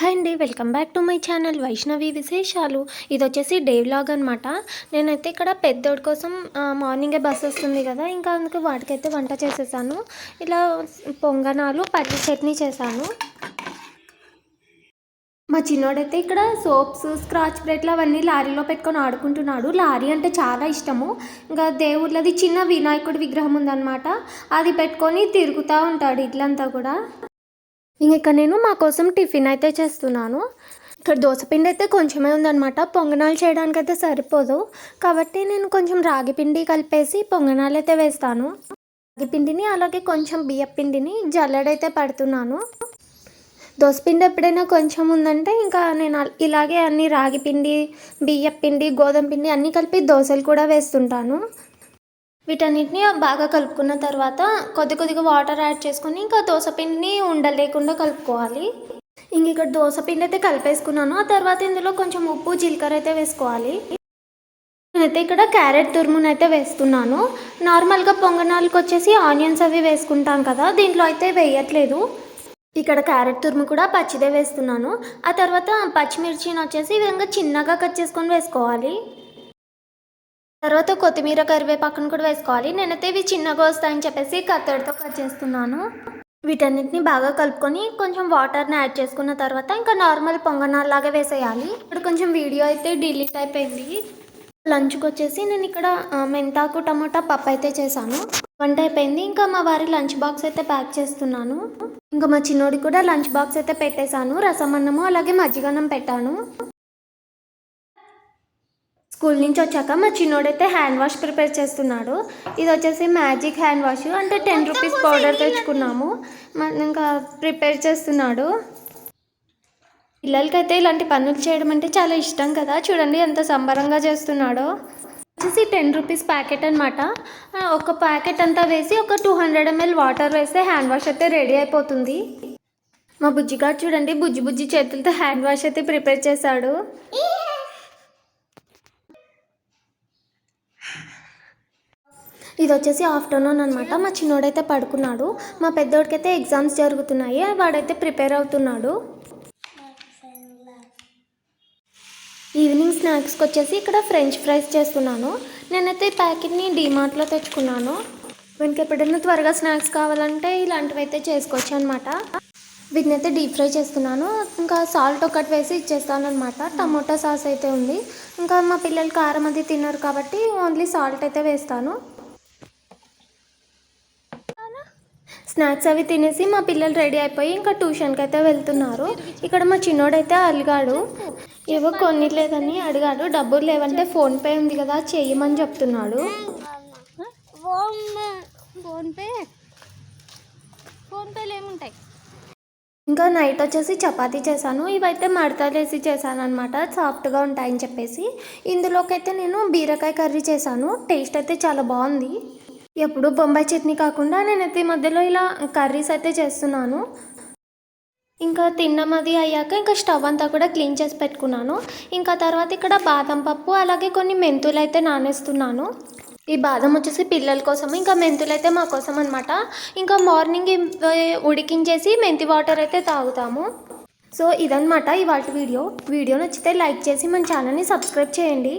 Hi అండి welcome back to my channel Vaishnavi విశేషాలు. ఇది వచ్చేసి డే వ్లాగ్ అనమాట నేనైతే ఇక్కడ పెద్దోడి కోసం మార్నింగే బస్ వస్తుంది కదా ఇంకా అందుకు వాటికైతే వంట చేసేసాను. ఇలా పొంగనాలు పల్లి చట్నీ చేశాను. మా చిన్నోడైతే ఇక్కడ సోప్స్ స్క్రాచ్ బ్రెడ్లు అవన్నీ లారీలో పెట్టుకొని ఆడుకుంటున్నాడు. లారీ అంటే చాలా ఇష్టము. ఇంకా దేవుళ్ళది చిన్న వినాయకుడి విగ్రహం ఉందన్నమాట. అది పెట్టుకొని తిరుగుతూ ఉంటాడు ఇట్లంతా కూడా. ఇంక ఇక్కడ నేను మా కోసం టిఫిన్ అయితే చేస్తున్నాను. ఇక్కడ దోశపిండి అయితే కొంచెమే ఉందన్నమాట. పొంగనాలు చేయడానికి అయితే సరిపోదు. కాబట్టి నేను కొంచెం రాగి పిండి కలిపేసి పొంగనాలు అయితే వేస్తాను. రాగి పిండిని అలాగే కొంచెం బియ్య పిండిని జల్లెడైతే పడుతున్నాను. దోసపిండి ఎప్పుడైనా కొంచెం ఉందంటే ఇంకా నేను ఇలాగే అన్ని రాగి పిండి బియ్య పిండి గోధుమ పిండి అన్నీ కలిపి దోశలు కూడా వేస్తుంటాను. వీటన్నిటిని బాగా కలుపుకున్న తర్వాత కొద్ది కొద్దిగా వాటర్ యాడ్ చేసుకొని ఇంకా దోసపిండిని ఉండలేకుండా కలుపుకోవాలి. ఇంక ఇక్కడ దోసపిండి అయితే కలిపేసుకున్నాను. ఆ తర్వాత ఇందులో కొంచెం ఉప్పు జీలకర్ర అయితే వేసుకోవాలి. నేనైతే ఇక్కడ క్యారెట్ తురుమును అయితే వేస్తున్నాను. నార్మల్గా పొంగనాలకు వచ్చేసి ఆనియన్స్ అవి వేసుకుంటాం కదా దీంట్లో అయితే వేయట్లేదు. ఇక్కడ క్యారెట్ తురుము కూడా పచ్చిదే వేస్తున్నాను. ఆ తర్వాత పచ్చిమిర్చిని వచ్చేసి ఈ విధంగా చిన్నగా కట్ చేసుకొని వేసుకోవాలి. తర్వాత కొత్తిమీర కరివేపాకును కూడా వేసుకోవాలి. నేనైతే ఇవి చిన్నగా వస్తాయని చెప్పేసి కత్తెరతో కట్ చేస్తున్నాను. వీటన్నిటిని బాగా కలుపుకొని కొంచెం వాటర్ని యాడ్ చేసుకున్న తర్వాత ఇంకా నార్మల్ పొంగనాల్లాగా వేసేయాలి. ఇక్కడ కొంచెం వీడియో అయితే డిలీట్ అయిపోయింది. లంచ్కి వచ్చేసి నేను ఇక్కడ మెంతాకు టమాటా పప్పు అయితే చేశాను. వంట అయిపోయింది. ఇంకా మా వారి లంచ్ బాక్స్ అయితే ప్యాక్ చేస్తున్నాను. ఇంకా మా చిన్నోడికి కూడా లంచ్ బాక్స్ అయితే పెట్టేశాను. రసం అన్నము అలాగే మజ్జిగన్నం పెట్టాను. స్కూల్ నుంచి వచ్చాక మా చిన్నోడైతే హ్యాండ్ వాష్ ప్రిపేర్ చేస్తున్నాడు. ఇది వచ్చేసి మ్యాజిక్ హ్యాండ్ వాష్ అంటే టెన్ రూపీస్ పౌడర్ తెచ్చుకున్నాము. ఇంకా ప్రిపేర్ చేస్తున్నాడు. పిల్లలకైతే ఇలాంటి పనులు చేయడం అంటే చాలా ఇష్టం కదా. చూడండి ఎంత సంబరంగా చేస్తున్నాడో. వచ్చేసి టెన్ రూపీస్ ప్యాకెట్ అనమాట ఒక ప్యాకెట్ అంతా వేసి ఒక టూ హండ్రెడ్ ఎంఎల్ వాటర్ వేస్తే హ్యాండ్ వాష్ అయితే రెడీ అయిపోతుంది. మా బుజ్జిగాడు చూడండి బుజ్జి బుజ్జి చేతులతో హ్యాండ్ వాష్ అయితే ప్రిపేర్ చేశాడు. ఇది వచ్చేసి ఆఫ్టర్నూన్ అనమాట మా చిన్నోడైతే పడుకున్నాడు. మా పెద్దోడికైతే ఎగ్జామ్స్ జరుగుతున్నాయి. వాడైతే ప్రిపేర్ అవుతున్నాడు. ఈవినింగ్ స్నాక్స్కి వచ్చేసి ఇక్కడ ఫ్రెంచ్ ఫ్రైస్ చేస్తున్నాను. నేనైతే ఈ ప్యాకెట్ని డీమార్ట్లో తెచ్చుకున్నాను. వీనికి ఎప్పుడైనా త్వరగా స్నాక్స్ కావాలంటే ఇలాంటివి అయితే చేసుకోవచ్చు అనమాట వీటిని అయితే డీప్ ఫ్రై చేస్తున్నాను. ఇంకా సాల్ట్ ఒకటి వేసి ఇచ్చేస్తాను అనమాట టమోటా సాస్ అయితే ఉంది. ఇంకా మా పిల్లలు కారం అది తిన్నారు కాబట్టి ఓన్లీ సాల్ట్ అయితే వేస్తాను. స్నాక్స్ అవి తినేసి మా పిల్లలు రెడీ అయిపోయి ఇంకా ట్యూషన్కి అయితే వెళ్తున్నారు. ఇక్కడ మా చిన్నోడైతే అలిగాడు. ఏవో కొనిలేదని అడిగాడు. డబ్బులు లేవంటే ఫోన్పే ఉంది కదా చెయ్యమని చెప్తున్నాడు. ఫోన్పే ఫోన్పేలు ఏముంటాయి ఇంకా నైట్ వచ్చేసి చపాతీ చేశాను. ఇవైతే మడతలేసి చేశాను అనమాట సాఫ్ట్గా ఉంటాయని చెప్పేసి. ఇందులోకి అయితే నేను బీరకాయ కర్రీ చేశాను. టేస్ట్ అయితే చాలా బాగుంది. ఎప్పుడు బొంబాయి చట్నీ కాకుండా నేనైతే ఈ మధ్యలో ఇలా కర్రీస్ అయితే చేస్తున్నాను. ఇంకా తినడం అది అయ్యాక ఇంకా స్టవ్ అంతా కూడా క్లీన్ చేసి పెట్టుకున్నాను. ఇంకా తర్వాత ఇక్కడ బాదం పప్పు అలాగే కొన్ని మెంతులు అయితే నానేస్తున్నాను. ఈ బాదం వచ్చేసి పిల్లల కోసం ఇంకా మెంతులు అయితే మా కోసం అనమాట ఇంకా మార్నింగ్ ఉడికించేసి మెంతి వాటర్ అయితే తాగుతాము. సో ఇదనమాట ఇవాళ వీడియో. వీడియో నచ్చితే లైక్ చేసి మన ఛానల్ని సబ్స్క్రైబ్ చేయండి.